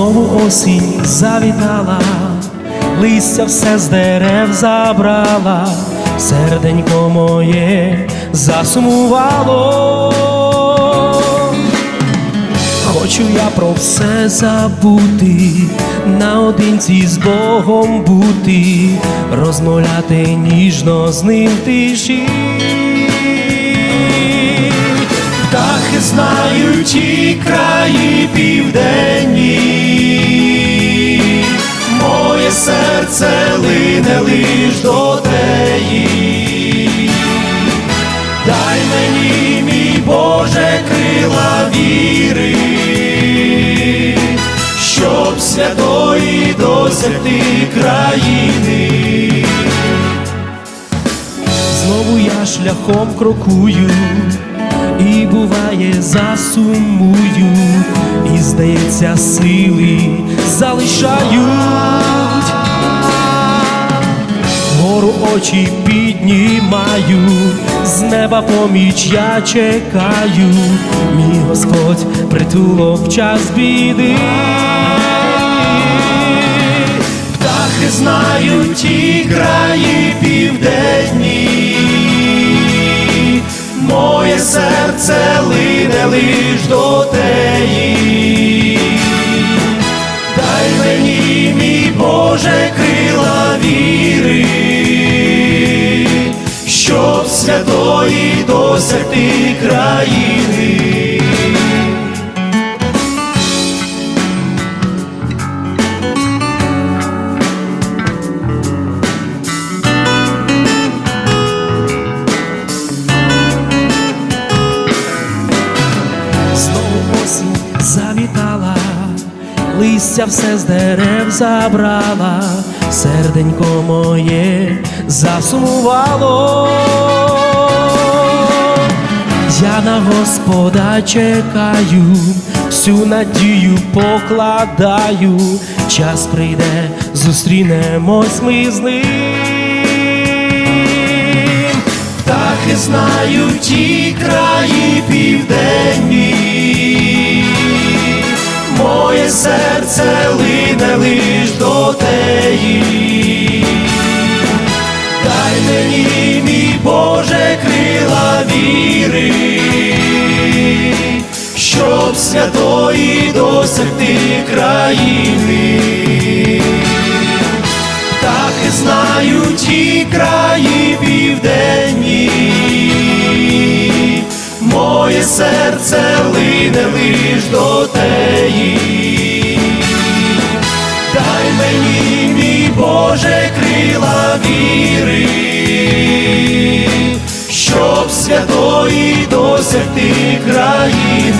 Знову осінь завітала, листя все з дерев забрала, серденько моє засумувало. Хочу я про все забути, наодинці з Богом бути, розмовляти ніжно з ним тиші. Знають ті краї південні, моє серце лине лиш до теї. Дай мені, мій Боже, крила віри, щоб святої досягти країни. Знову я шляхом крокую, і буває засумую, і здається, сили залишають. Вгору очі піднімаю, з неба поміч я чекаю, мій Господь притулок час біди. Знають ті краї південні, лиш до теї. Дай мені, мій Боже, крила віри, щоб святої досягти країни. Осінь завітала, листя все з дерев забрала, серденько моє засумувало. Я на Господа чекаю, всю надію покладаю, час прийде, зустрінемось ми з ним. Птахи знають ті краї святої досягти країни. Птахи знають ті краї південні, моє серце лине лиш до теї. Дай мені, мій Боже, крила віри, щоб святої досягти країни.